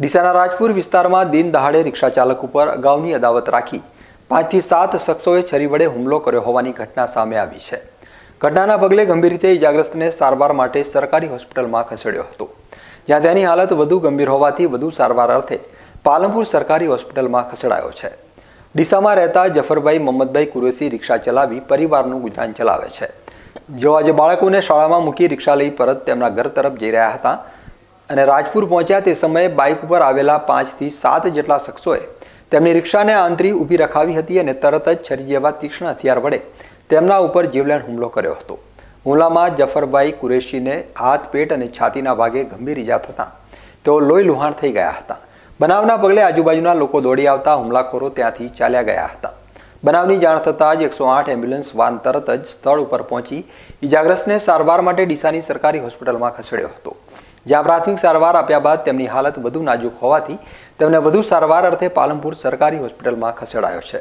ડીસાના રાજપુર વિસ્તારમાં દિન દહાડે રિક્ષા ચાલક ઉપર અગાઉની અદાવત રાખી પાંચથી સાત શખ્સોએ છરી વડે હુમલો કર્યો હોવાની ઘટના સામે આવી છે. ઘટનાના પગલે ગંભીર રીતે ઇજાગ્રસ્તને સારવાર માટે સરકારી હોસ્પિટલમાં ખસેડ્યો હતો. જ્યાં તેની હાલત વધુ ગંભીર હોવાથી વધુ સારવાર અર્થે પાલનપુર સરકારી હોસ્પિટલમાં ખસેડાયો છે. ડીસામાં રહેતા જફરભાઈ મોહમ્મદભાઈ કુરેશી રિક્ષા ચલાવી પરિવારનું ગુજરાન ચલાવે છે. જેઓ આજે બાળકોને શાળામાં મૂકી રિક્ષા લઈ પરત તેમના ઘર તરફ જઈ રહ્યા હતા. અને રાજપુર પહોંચ્યા તે સમયે બાઇક ઉપર આવેલા પાંચથી સાત જેટલા શખ્સોએ તેમની રિક્ષાને આંતરી ઊભી રખાવી હતી અને તરત જ છરી જેવા તીક્ષ્ણ હથિયાર વડે તેમના ઉપર જીવલેણ હુમલો કર્યો હતો. હુમલામાં જફરભાઈ કુરેશીને હાથ, પેટ અને છાતીના ભાગે ગંભીર ઈજા થતાં તેઓ લોહી લુહાણ થઈ ગયા હતા. બનાવના પગલે આજુબાજુના લોકો દોડી આવતા હુમલાખોરો ત્યાંથી ચાલ્યા ગયા હતા. બનાવની જાણ થતાં જ એકસો આઠ એમ્બ્યુલન્સ વાન તરત જ સ્થળ ઉપર પહોંચી ઇજાગ્રસ્તને સારવાર માટે ડીસાની સરકારી હોસ્પિટલમાં ખસેડ્યો હતો. જ્યાં પ્રાથમિક સારવાર આપ્યા બાદ તેમની હાલત વધુ નાજુક હોવાથી તેમને વધુ સારવાર અર્થે પાલનપુર સરકારી હોસ્પિટલમાં ખસેડાયો છે.